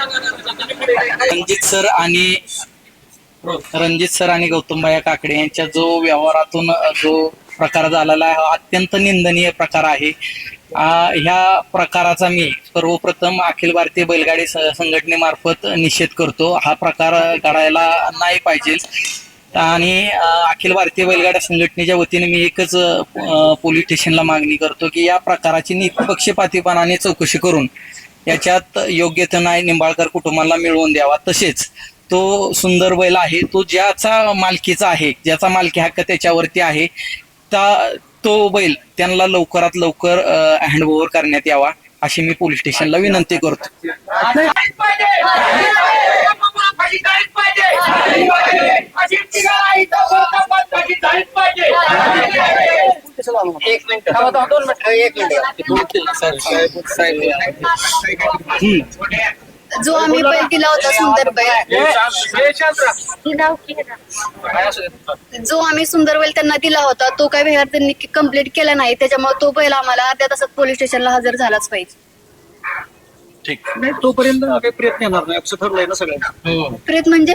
Ranjit sir आणि Ranjit sir आणि गौतमबाया काकडे यांच्या जो व्यवहारातून जो प्रकार झालेला आहे हा अत्यंत निंदनीय प्रकार आहे. ह्या प्रकाराचा मी सर्वप्रथम अखिल भारतीय बैलगाडी संघटनेमार्फत निषेध करतो. हा प्रकार घडायला नाही पाहिजे. आणि अखिल भारतीय बैलगाड्या संघटनेच्या वतीने मी एकच पोलीस स्टेशनला मागणी करतो की या प्रकाराची निपक्षपातीपणाने चौकशी करून याच्यात योग्य तो न्याय निंबाळकर कुटुंबाला मिळवून द्यावा. तसेच तो सुंदर बैल आहे तो ज्याचा मालकीचा आहे ज्याचा मालकी हक्क त्याच्यावरती आहे त्या तो बैल त्यांना लवकरात लवकर हँडओव्हर करण्यात यावा अशी मी पोलीस स्टेशनला विनंती करतो. एक मिनिट दोन मिनिट एक मिनिट. जो आम्ही बैल दिला होता सुंदर बैल. जो आम्ही सुंदर बैल त्यांना दिला होता तो काही व्यवहार त्यांनी कंप्लीट केला नाही. त्याच्यामुळे तो बैल आम्हाला अर्ध्या तासात पोलीस स्टेशनला हजर झालाच पाहिजे. नाही तोपर्यंत काही प्रयत्न येणार नाही. असं ठरलंय ना सगळ्यांना. प्रेत म्हणजे?